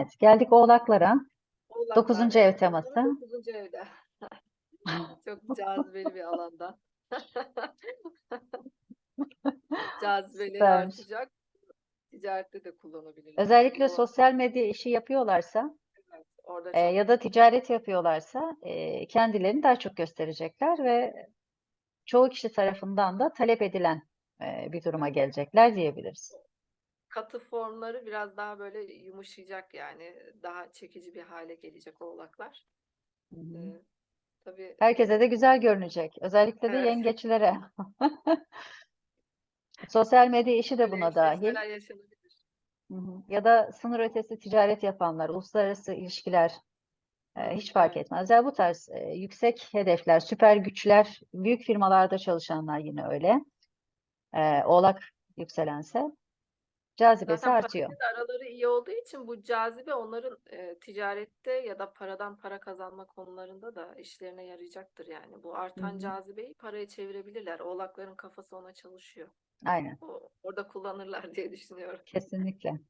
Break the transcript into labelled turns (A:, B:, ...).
A: Evet, geldik oğlaklara.
B: Oğlaklar,
A: Dokuzuncu ev teması.
B: dokuzuncu evde. Çok cazibeli bir alanda.
A: Süpermiş.
B: artacak. Ticarette de kullanabilirler.
A: Özellikle
B: O-
A: sosyal medya işi yapıyorlarsa
B: evet, orada
A: e, ya da ticaret yapıyorlarsa e, kendilerini daha çok gösterecekler ve çoğu kişi tarafından da talep edilen e, bir duruma gelecekler diyebiliriz.
B: Katı formları biraz daha böyle yumuşayacak yani. Daha çekici bir hale gelecek oğlaklar.
A: Hı hı.
B: Ee, tabii
A: Herkese de güzel görünecek. Özellikle de
B: Evet.
A: yengeçlere. Sosyal medya işi de buna dahil.
B: eşleşmeler yaşanabilir.
A: Hı hı. Ya da sınır ötesi ticaret yapanlar, uluslararası ilişkiler e, hiç fark
B: evet.
A: etmez. Ya bu tarz e, yüksek hedefler, süper güçler, büyük firmalarda çalışanlar yine öyle. E, Oğlak yükselense cazibesi
B: Zaten
A: artıyor.
B: parayla da araları iyi olduğu için bu cazibe onların e, ticarette ya da paradan para kazanma konularında da işlerine yarayacaktır yani. Bu
A: Hı
B: artan
A: hı.
B: cazibeyi paraya çevirebilirler. Oğlakların kafası ona çalışıyor.
A: Aynen,
B: O, orada kullanırlar diye düşünüyorum.
A: kesinlikle.